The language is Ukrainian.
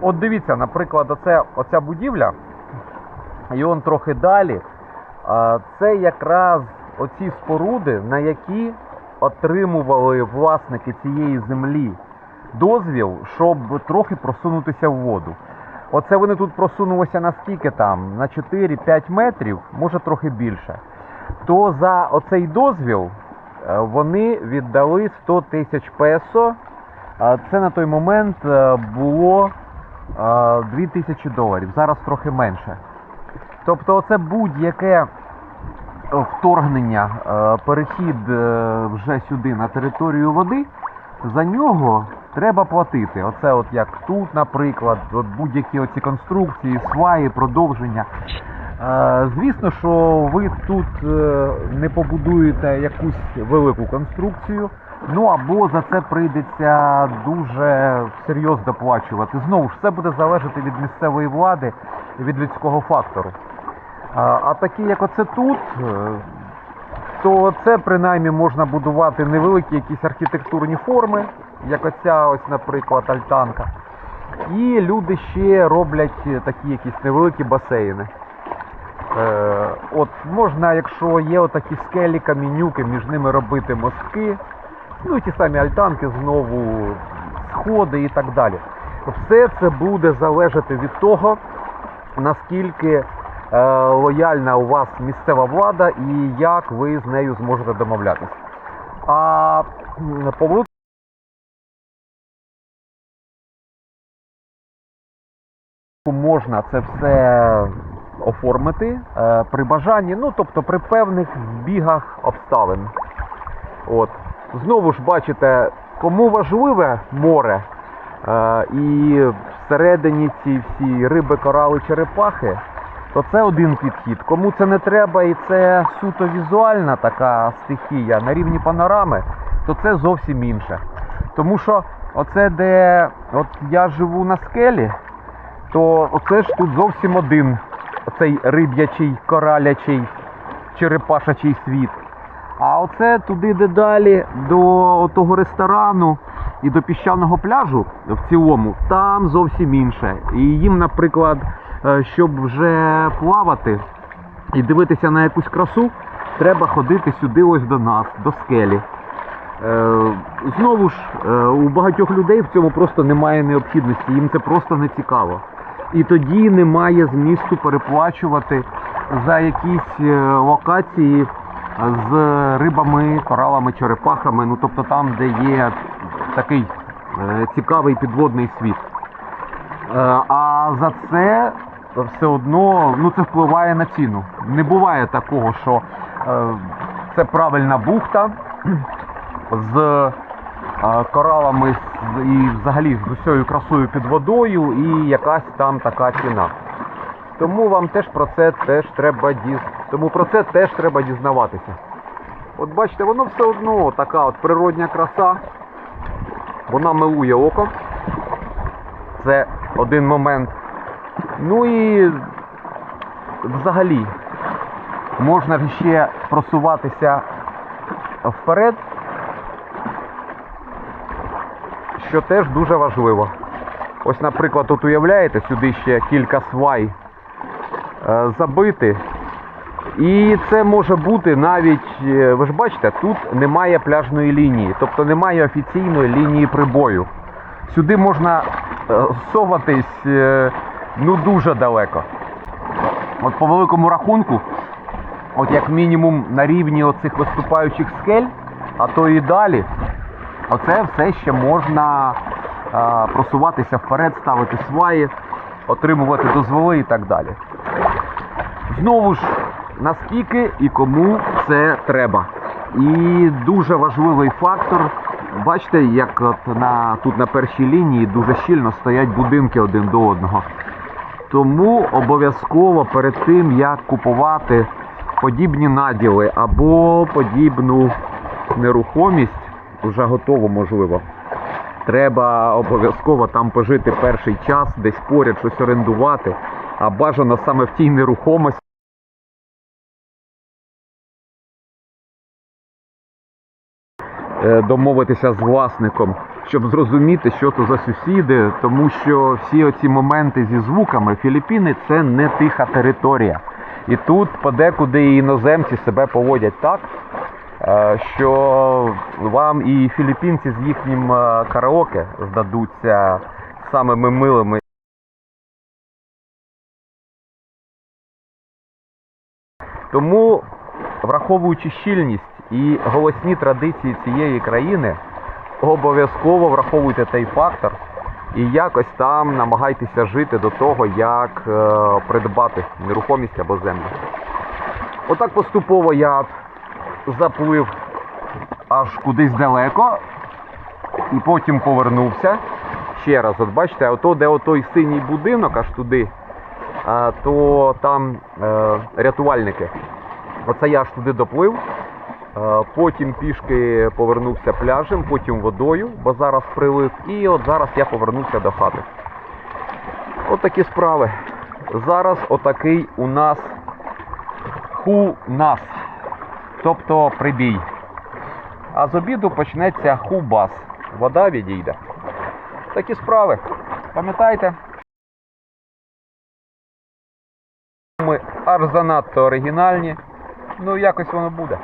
От дивіться, наприклад, оце, оця будівля, і он трохи далі. Це якраз оці споруди, на які отримували власники цієї землі дозвіл, щоб трохи просунутися в воду. Оце вони тут просунулися на скільки там? На 4-5 метрів, може трохи більше. То за оцей дозвіл е, вони віддали 100 тисяч песо. Це на той момент е, було 2 тисячі доларів, зараз трохи менше. Тобто, це будь-яке вторгнення, е, перехід е, вже сюди на територію води, за нього треба платити. Оце от як тут, наприклад, от будь-які оці конструкції, сваї, продовження. Е, Звісно, що ви тут е, не побудуєте якусь велику конструкцію, ну або за це прийдеться дуже серйозно доплачувати. Знову ж все буде залежати від місцевої влади і від людського фактору. А, такі, як оце тут, е, то це принаймні можна будувати невеликі якісь архітектурні форми, як оця, ось, наприклад, альтанка. І люди ще роблять такі якісь невеликі басейни. Е, от можна, якщо є отакі скелі, камінюки, між ними робити мостки, ну і ті самі альтанки знову, сходи і так далі. Все це буде залежати від того, наскільки е, лояльна у вас місцева влада і як ви з нею зможете домовлятися. А по можна це все оформити е, при бажанні, ну тобто при певних збігах обставин. От. Знову ж бачите, кому важливе море е, і всередині ці всі риби, корали, черепахи, то це один підхід. Кому це не треба і це суто візуальна така стихія на рівні панорами, то це зовсім інше. Тому що оце, де от я живу на скелі, то оце ж тут зовсім один оцей риб'ячий, коралячий, черепашачий світ. А оце туди де далі до того ресторану і до піщаного пляжу в цілому, там зовсім інше. І їм, наприклад, е, щоб вже плавати і дивитися на якусь красу, треба ходити сюди ось до нас, до скелі. Е, Знову ж, е, у багатьох людей в цьому просто немає необхідності, їм це просто не цікаво. І тоді немає змісту переплачувати за якісь локації з рибами, коралами, черепахами, ну тобто там, де є такий е, цікавий підводний світ. Е, А за це все одно ну, це впливає на ціну. Не буває такого, що е, це правильна бухта з коралами і взагалі з усією красою під водою і якась там така ціна. Тому вам теж про це теж треба діз... Тому про це теж треба дізнаватися. От бачите, воно все одно така от природня краса. Вона милує око. Це один момент. Ну і взагалі можна ще просуватися вперед, що теж дуже важливо. Ось, наприклад, тут уявляєте, сюди ще кілька свай е, забити. І це може бути навіть, е, ви ж бачите, тут немає пляжної лінії, тобто немає офіційної лінії прибою. Сюди можна е, соватись е, ну дуже далеко. От по великому рахунку, от як мінімум на рівні оцих виступаючих скель, а то і далі, оце все ще можна просуватися вперед, ставити сваї, отримувати дозволи і так далі. Знову ж, наскільки і кому це треба. І дуже важливий фактор. Бачите, як от на, тут на першій лінії дуже щільно стоять будинки один до одного. Тому обов'язково перед тим, як купувати подібні наділи або подібну нерухомість, вже готово можливо. Треба обов'язково там пожити перший час, десь поряд щось орендувати, а бажано саме в тій нерухомості. Домовитися з власником, щоб зрозуміти, що то за сусіди, тому що всі оці моменти зі звуками Філіппіни це не тиха територія. І тут подекуди і іноземці себе поводять так, е, що вам і філіппінці з їхнім е, караоке здадуться самими милими. Тому, враховуючи щільність і голосні традиції цієї країни, обов'язково враховуйте той фактор і якось там намагайтеся жити до того, як е, придбати нерухомість або землю. Отак поступово я заплив аж кудись далеко і потім повернувся. Ще раз, от бачите, ото, де отой синій будинок, аж туди, а, то там е, рятувальники. Оце я аж туди доплив. Е, Потім пішки повернувся пляжем, потім водою, бо зараз прилив. І от зараз я повернувся до хати. От такі справи. Зараз отакий у нас ху-нас, тобто прибій. А з обіду почнеться ху-бас. Вода відійде. Такі справи. Пам'ятайте? Ми аж занадто оригінальні. Ну якось воно буде.